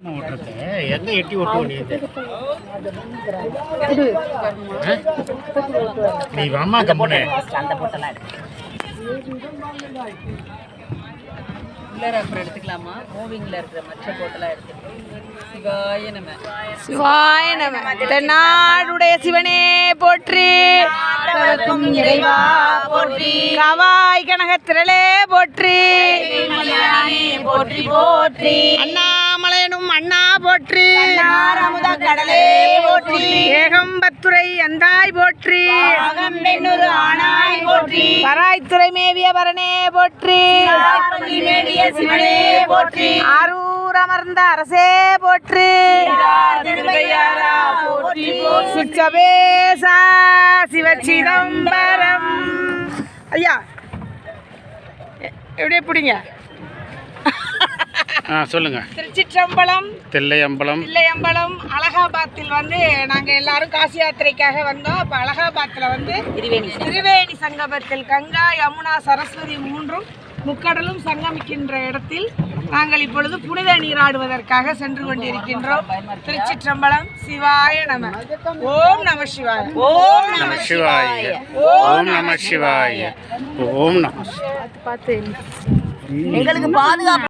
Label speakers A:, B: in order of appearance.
A: ஓட்டுறது எங்க எட்டி ஓட்டு வேண்டியது நீ அம்மா
B: அந்த போட்டெல்லாம் அப்புறம் எடுத்துக்கலாமா? மூவிங்ல இருக்கிற மற்ற போட்டெல்லாம் எடுத்துக்கலாம் சிவாய நம்ம
C: சிவாய நம. தென்னாடுடைய சிவனே போற்றி.
B: இறைவா போற்றி.
C: கவாய் கனகத்திரளே போற்றி.
B: போற்றி போற்றி.
C: அண்ணாமலையனும் அண்ணா போற்றி.
B: கடலே போற்றி.
C: ஏகம்பத்துரை அந்தாய் போற்றி.
B: ஆனாய் போற்றி.
C: பராய்த்துறை மேவிய பரணே போற்றி.
B: மேடிய சிவனே போற்றி.
C: ஆரூர் அமர்ந்த அரசே போற்றி. சுச்சபேசா சிவச்சிதம்பரம் ஐயா எப்படியே பிடிங்க.
A: ஆ சொல்லுங்க.
C: திருச்சிற்றம்பலம்
A: தில்லையம்பலம்.
C: தில்லையம்பலம் அலகாபாத்தில் வந்து நாங்கள் எல்லாரும் காசி யாத்திரைக்காக வந்தோம். அப்போ அலகாபாத்தில் வந்து
B: திருவேணி
C: திரிவேணி சங்கமத்தில் கங்கா யமுனா சரஸ்வதி மூன்றும் முக்கடலும் சங்கமிக்கின்ற இடத்தில் நாங்கள் இப்பொழுது புனித நீராடுவதற்காக சென்று கொண்டிருக்கின்றோம். திருச்சிற்றம்பலம் சிவாய நம. ஓம் நம சிவாய.
B: ஓம்
A: நம சிவாய. ஓம் நம சிவாய. ஓம் நம
C: பார்த்து.
B: எங்களுக்கு பாதுகாப்பு